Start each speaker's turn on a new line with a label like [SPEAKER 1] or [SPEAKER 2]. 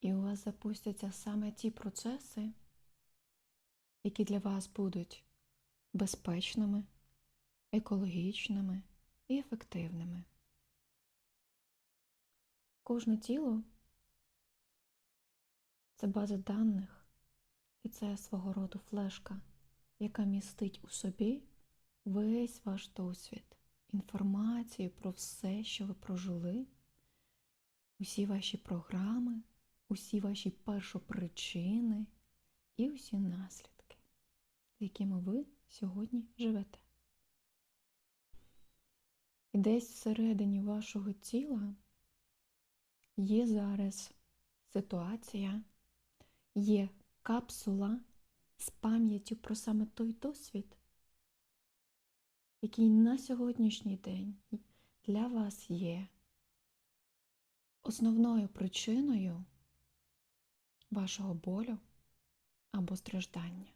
[SPEAKER 1] І у вас запустяться саме ті процеси, які для вас будуть безпечними, екологічними і ефективними. Кожне тіло це база даних, і це свого роду флешка, яка містить у собі весь ваш досвід, інформацію про все, що ви прожили, усі ваші програми, усі ваші першопричини і усі наслідки, з якими ви сьогодні живете. І десь всередині вашого тіла є зараз ситуація, є капсула з пам'яттю про саме той досвід, який на сьогоднішній день для вас є основною причиною вашого болю або страждання.